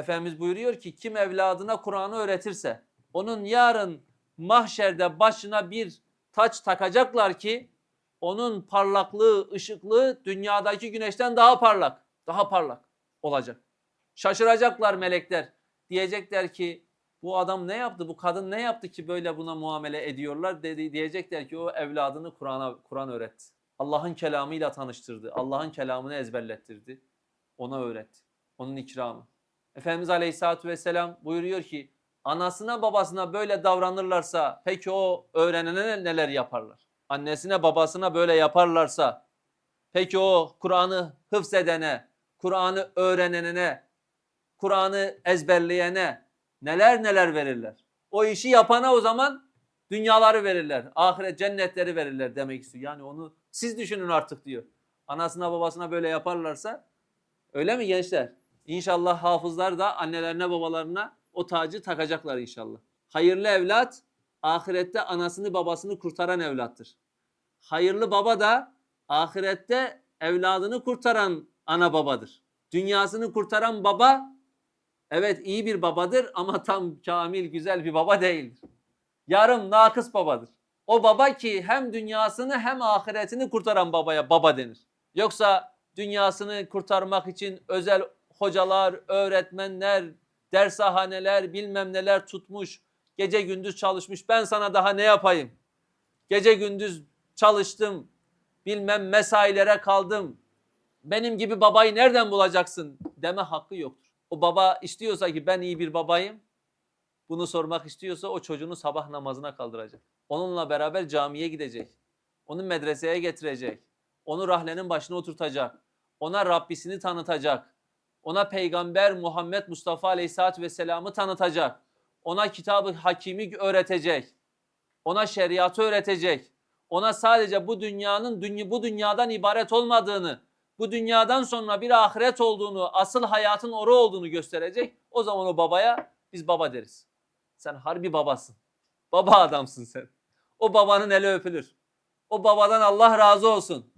Efendimiz buyuruyor ki kim evladına Kur'an'ı öğretirse onun yarın mahşerde başına bir taç takacaklar ki onun parlaklığı, ışıklığı dünyadaki güneşten daha parlak, daha parlak olacak. Şaşıracaklar melekler. Diyecekler ki bu adam ne yaptı, bu kadın ne yaptı ki böyle buna muamele ediyorlar dedi. Diyecekler ki o evladını Kur'an'a Kur'an öğretti. Allah'ın kelamıyla tanıştırdı. Allah'ın kelamını ezberlettirdi. Ona öğretti. Onun ikramı. Efendimiz Aleyhisselatü Vesselam buyuruyor ki anasına babasına böyle davranırlarsa peki o öğrenene neler yaparlar? Annesine babasına böyle yaparlarsa peki o Kur'an'ı hıfzedene, Kur'an'ı öğrenenene, Kur'an'ı ezberleyene neler neler verirler. O işi yapana o zaman dünyaları verirler. Ahiret cennetleri verirler demek istiyor. Yani onu siz düşünün artık diyor. Anasına babasına böyle yaparlarsa öyle mi gençler? İnşallah hafızlar da annelerine babalarına o tacı takacaklar inşallah. Hayırlı evlat ahirette anasını babasını kurtaran evlattır. Hayırlı baba da ahirette evladını kurtaran ana babadır. Dünyasını kurtaran baba evet iyi bir babadır ama tam kamil güzel bir baba değildir. Yarım nakıs babadır. O baba ki hem dünyasını hem ahiretini kurtaran babaya baba denir. Yoksa dünyasını kurtarmak için özel hocalar, öğretmenler, dershaneler bilmem neler tutmuş, gece gündüz çalışmış. Ben sana daha ne yapayım? Gece gündüz çalıştım, bilmem mesailere kaldım. Benim gibi babayı nereden bulacaksın deme hakkı yoktur. O baba istiyorsa ki ben iyi bir babayım, bunu sormak istiyorsa o çocuğunu sabah namazına kaldıracak. Onunla beraber camiye gidecek. Onu medreseye getirecek. Onu rahlenin başına oturtacak. Ona Rabbisini tanıtacak. Ona Peygamber Muhammed Mustafa Aleyhisselatü Vesselam'ı tanıtacak. Ona kitabı hakimi öğretecek. Ona şeriatı öğretecek. Ona sadece bu dünyanın dünya, bu dünyadan ibaret olmadığını, bu dünyadan sonra bir ahiret olduğunu, asıl hayatın oru olduğunu gösterecek. O zaman o babaya biz baba deriz. Sen harbi babasın. Baba adamsın sen. O babanın eli öpülür. O babadan Allah razı olsun.